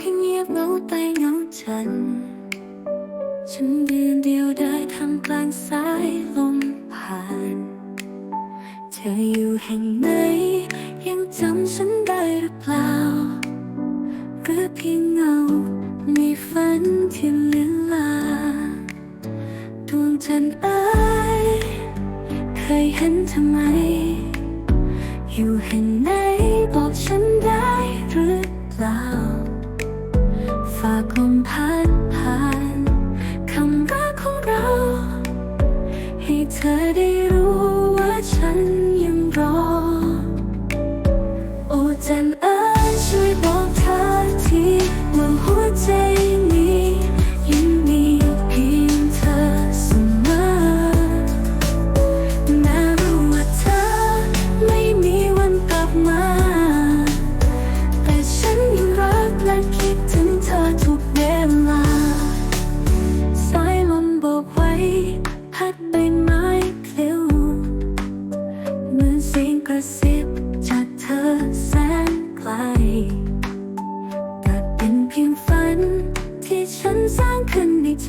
ให้เงียบเหงาใต้เงาจัน ฉันยืนเดียวได้ทำกลางสายลมผ่าน เธออยู่แห่งไหน ยังจำฉันได้หรือเปล่าหรือเพียงเงามีฝันที่เลือนลาดวงจันทร์เอ้ยเคยเห็นทำไม อยู่แห่งไหน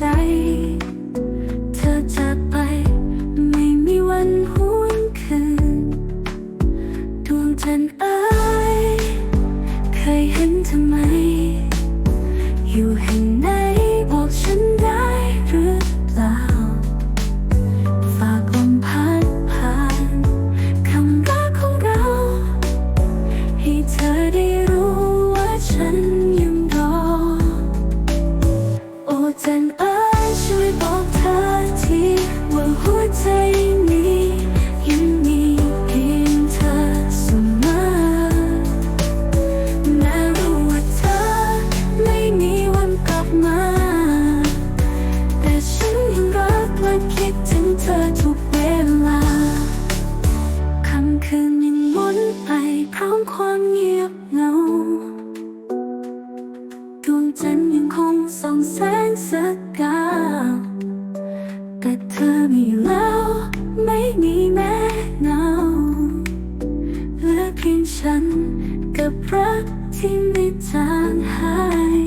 ใจ เธอจากไป ไม่มีวันหวนคืน ดวงจันทร์เอ้ยเคยเห็นทำไม อยู่แห่งไหนบอกฉันได้หรือเปล่า ฝากลมพัดผ่านคำรักของเรา ให้เธอได้รู้ว่าฉันยังรอ โอ้จันเอ๋ ดวงจันทร์ยังคงส่องแสงสกาวแต่เธอมีแล้วไม่มีแม้เงาเหลือเพียงฉันกับรักที่ไม่จางหาย